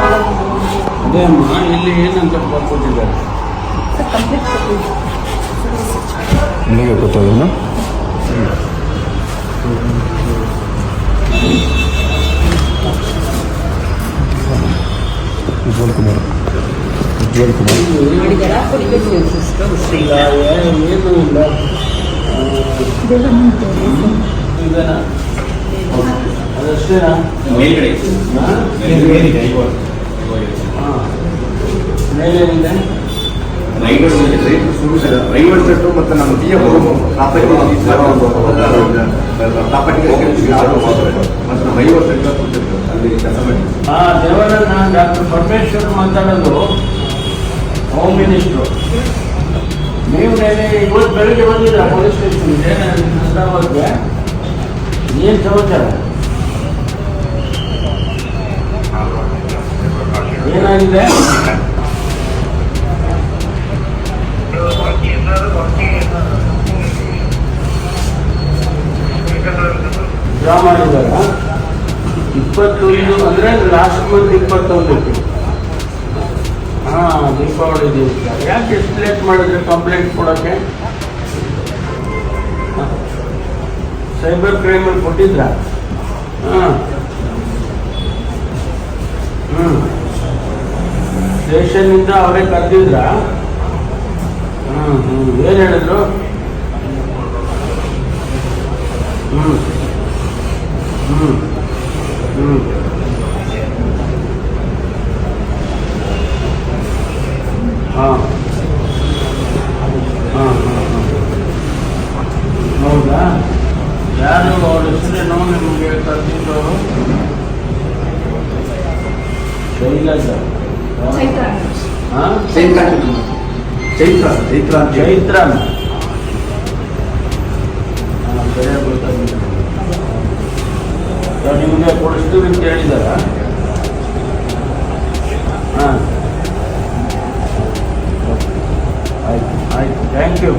ಅದೇ ಅಮ್ಮ ಇಲ್ಲಿ ಏನಂತ ಬರ್ಕೊಟ್ಟಿದ್ದಾರೆ? ಸರ್ ಕಂಪ್ಲೀಟ್ ಕೊಟ್ಟಿದ್ದೀವಿ ನಿಮಗೆ ಗೊತ್ತಾಗಲ್ಲ ಉಜ್ವಲ್ ಕುಮಾರ್. ಉಜ್ವಲ್ ಕುಮಾರ್. ಮಾಡಿದ್ದಾರಾ ಈಗ ಏನು ಇಲ್ಲ ಇದೆನಾ ಅದಷ್ಟೇನಾ ಮೇಲ್ಗಡೆ ಹಾ? ಮೇಲೇನಿದೆ ರೈವರ್ ಸೆಟ್ಟು ಮತ್ತು ನಮ್ಮ ಬಿ ಎಫ್ ಪ್ರಾಪರ್ಟಿ ಪ್ರಾಪರ್ಟಿ ಮತ್ತು ನಮ್ಮ ರೈವರ್ ಸೆಟ್ ಅಲ್ಲಿ ಕೆಲಸ ಹಾ ನಾನು ಡಾಕ್ಟರ್ ಪರಮೇಶ್ವರ್ ಮಾತಾಡೋದು ಹೋಮ್ ಮಿನಿಸ್ಟ್ರು ನೀವು ನೆನೆ ಇವತ್ತು ಬೆಳಿಗ್ಗೆ ಬಂದಿಲ್ಲ ಪೊಲೀಸ್ ಸ್ಟೇಷನ್ಗೆ ಹೈದರಾಬಾದ್ಗೆ ಏನು ಸಮಾಚಾರ? ಏನಾಗಿದೆ ಡ್ರಾ ಮಾಡಿದಾಗ ಇಪ್ಪತ್ತೊಂದು ಅಂದರೆ ಲಾಸ್ಟ್ ಮಂತ್ ಇಪ್ಪತ್ತೊಂದಕ್ಕೆ ಹಾಂ ದೀಪಾವಳಿ ದಿವಸ. ಯಾಕೆ ಎಷ್ಟು ಲೇಟ್ ಮಾಡಿದ್ರೆ ಕಂಪ್ಲೇಂಟ್ ಕೊಡೋಕ್ಕೆ? ಸೈಬರ್ ಕ್ರೈಮಲ್ಲಿ ಕೊಟ್ಟಿದ್ರಾ? ಹಾಂ. ಹ್ಞೂ ಸ್ಟೇಷನ್ನಿಂದ ಅವರೇ ಕರೆದಿದ್ರಾ ಹ್ಞೂ ಹ್ಞೂ ಏನು ಹೇಳಿದ್ರು ಹ್ಞೂ ಹ್ಞೂ ಹ್ಞೂ ಹಾಂ ಹಾಂ ಹಾಂ ಹಾಂ ಹೌದಾ ಯಾರು ಅವ್ರ ಹೆಸರೇನು ನಿಮಗೆ ಕರೆದಿದ್ದವರು ಶೈಲಜ ಚೈತ್ರ ಹಾಂ ಚೈತ್ರ ಚೈತ್ರ ಚೈತ್ರ ಅಂತ ಹೇಳಿ. ಚೈತ್ರ ಹಾಂ ಸರಿಯಾಗಿ ಗೊತ್ತಾಗಿಲ್ಲ ಅವ್ರು ನಿಮಗೆ ಕೊಡಿಸ್ತೀವಿ ಅಂತ ಹೇಳಿದಾರ ಹಾಂ ಆಯ್ತು ಆಯ್ತು ಥ್ಯಾಂಕ್ ಯು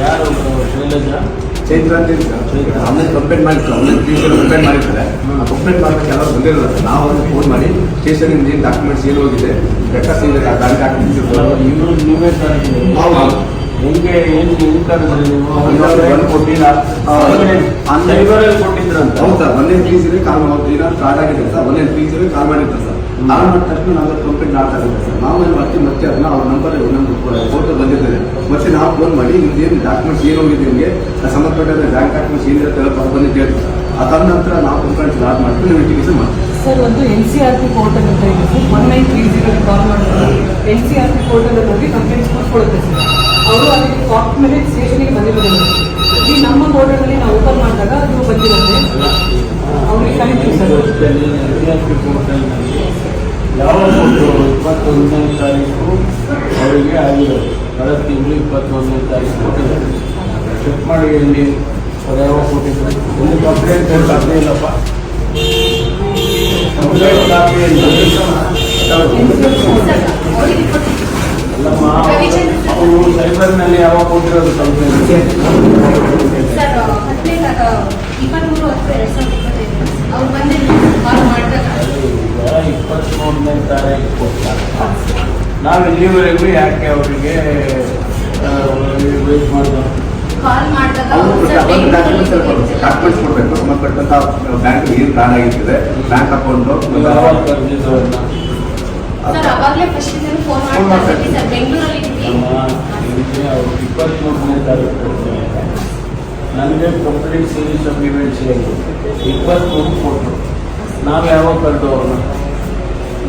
ಯಾರು ಶೈಲಜಾ ಚೈತ್ರ ಅಂತ. ಆನ್ಲೈನ್ ಕಂಪ್ಲೇಂಟ್ ಮಾಡಿರ್ತಾರೆ. ಆನ್ಲೈನ್ ಫೀಸಲ್ಲಿ ಕಂಪ್ಲೇಂಟ್ ಮಾಡಿರ್ತಾರೆ. ಆ ಕಂಪ್ಲೇಂಟ್ ಮಾಡೋಕ್ಕೆ ಯಾರು ಬಂದಿರಲ್ಲ ಸರ್ ನಾವು ಅವ್ರಿಗೆ ಫೋನ್ ಮಾಡಿ ಸ್ಟೇಷನಿಂದ ಏನು ಡಾಕ್ಯುಮೆಂಟ್ಸ್ ಏನು ಹೋಗಿದೆ ಏನಿದೆ ಆ ಬ್ಯಾಂಕ್ ಡಾಕ್ಯುಮೆಂಟ್ಸ್ ಇವರು ನೀವೇ. ಹೌದು. ಹೆಂಗೆ ಬಂದು ಕೊಟ್ಟಿಲ್ಲ. ಕೊಟ್ಟಿದ್ರಂತ. ಹೌದು ಸರ್ ಒಂದೇ ಫೀಸಿಗೆ ಕಾಲ್ ಮಾಡ್ತೀರಾ ಸ್ಟಾರ್ಟ್ ಆಗಿದೆ ಸರ್ ಒಂದೇ ಫೀಸಿಗೆ ಕಾಲ್ ಮಾಡಿರ್ತಾರೆ ಸರ್ ಮಾಡಿದ ತಕ್ಷಣ ನಾವು ಕಂಪ್ಲೇಂಟ್ ಮಾಡ್ತಾ ಸರ್ ನಾವು ಮತ್ತೆ ಮಾಡ್ತೀವಿ ಮತ್ತೆ ಅದನ್ನ ಅವ್ರ ನಂಬರ್ ನಮ್ಗೆ ಫೋಟೋ ಬಂದಿದ್ದಾರೆ ಮತ್ತೆ ನಾವು ಫೋನ್ ಮಾಡಿ ಏನು ಡಾಕ್ಯುಮೆಂಟ್ಸ್ ಏನು ಹೋಗಿದೆ ನಿಮಗೆ ಸಂಬಂಧಪಟ್ಟ ಬ್ಯಾಂಕ್ ಡಾಕ್ಯುಮೆಂಟ್ಸ್ ಏನಿದೆ ತಲುಪ ಬಂದು ಕೇಳ್ತೀವಿ ಅದಾದ ನಂತರ ನಾವು ಕಂಪ್ಲೇಂಟ್ ಸ್ಟಾರ್ಟ್ ಮಾಡ್ತೀವಿ ಚಿಕಿತ್ಸೆ ಮಾಡ್ತೀವಿ ಸರ್ ಒಂದು N C R P portal ಅಂತ ಇದೆ sir one nine three zero call ಮಾಡಿದ್ರೆ N C R P portal ಹೋಗಿ ಕಂಪ್ಲೇಂಟ್ಸ್ ಕೊಟ್ಕೊಡುತ್ತೆ ಸರ್ ಅವರು ಅಲ್ಲಿ ಕಾಪ್ ಮೇಲೆ ಸ್ಟೇಷನಿಗೆ ಬಂದಿರೋದಿಲ್ಲ ಈ ನಮ್ಮ ಪೋರ್ಟಲ್ನಲ್ಲಿ ನಾವು ಓಪನ್ ಮಾಡಿದಾಗ ಅದು ಬಂದಿರುತ್ತೆ ಅವ್ರಿಗೆ ಕರಿತೀವಿ ಸರ್ ಯಾವ ಇಪ್ಪತ್ತೊಂದನೇ ತಾರೀಕು? ಅವರಿಗೆ ಆಗಿರೋದು ಕಳೆದ ತಿಂಗಳು ಇಪ್ಪತ್ತೊಂದನೇ ತಾರೀಕು. ಕೊಟ್ಟಿದ್ದಾರೆ ಚೆಕ್ ಮಾಡಿ. ಇಲ್ಲಿ ಅವ್ರು ಯಾವಾಗ ಕೊಟ್ಟಿದ್ರು ಒಂದು ಕಂಪ್ಲೇಂಟ್ ಕಾಪಿ ಇಲ್ಲಪ್ಪ ಕಂಪ್ಲೇಂಟ್ ಕಾಪಿ ಅಲ್ಲಮ್ಮ ಅವರು ಸೈಬರ್ನಲ್ಲಿ ಯಾವಾಗ ಕೊಟ್ಟಿರೋದು ಕಂಪ್ಲೇಂಟ್ ಸರ್ ಹದಿನೈದು ಇಪ್ಪತ್ತ್ಮೂರು ಹತ್ತು ಎರಡು ಸಾವಿರದ ಇಪ್ಪತ್ತೈದು ಅವ್ರು ಬಂದಿದ್ದು ಕಾಲ್ ಮಾಡಿದಾಗ ಈಗ ಇಪ್ಪತ್ತ್ಮೂರನೇ ತಾರೀಕು ಕೊಡ್ತಾರೆ ನಾವು ಇಲ್ಲಿವರೆಗೂ ಯಾಕೆ ಅವರಿಗೆ ವೇಟ್ ಡಾಕ್ಯುಮೆಂಟ್ಸ್ ಕೊಡಬೇಕು. ಸಂಬಂಧಪಟ್ಟಂತ ಬ್ಯಾಂಕ್ ಏನು ಆಗಿರ್ತದೆ. ಬ್ಯಾಂಕ್ ಅಕೌಂಟು ಫೋನ್ ಫೋನ್ ಮಾಡ್ತಾ ಮಾಡ್ತಾ ಇದ್ವಿ ಸರ್. ಬೆಂಗಳೂರಲ್ಲಿ ಇದ್ವಿ. ನಮ್ಮ ಇದಕ್ಕೆ ಅವರು ಇಪ್ಪತ್ತ್ಮೂರನೇ ತಾರೀಕು ಕೊಡ್ತಾರೆ. ನನಗೆ ಕಂಪ್ಲೀಟ್ ಸೀರೀಸ್ ಆಫ್ ಇವೆಂಟ್ಸ್ ಇಪ್ಪತ್ತ್ಮೂರು ಕೊಟ್ಟರು ನಾವು ಯಾವಾಗ ಕರೆದು ಅವ್ರನ್ನ?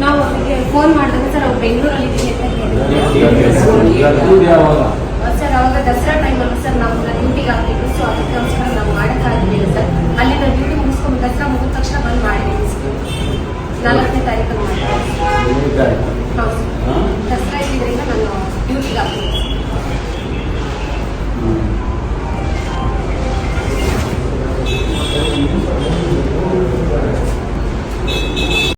ನಾವು ಅವರಿಗೆ ಫೋನ್ ಮಾಡಿದಾಗ ಸರ್ ಅವ್ರು ಬೆಂಗಳೂರಲ್ಲಿ ಇದ್ದೀವಿ ಅಂತ ಸರ್ ಅವಾಗ ದಸರಾ ಟೈಮಲ್ಲಿ ಸರ್ ನಾವು ಡ್ಯೂಟಿಗೆ ಆಗ್ತಿತ್ತು ಸೊ ಅದಕ್ಕೋಸ್ಕರ ನಾವು ಮಾಡೋಕ್ಕಾಗಲಿಲ್ಲ ಸರ್.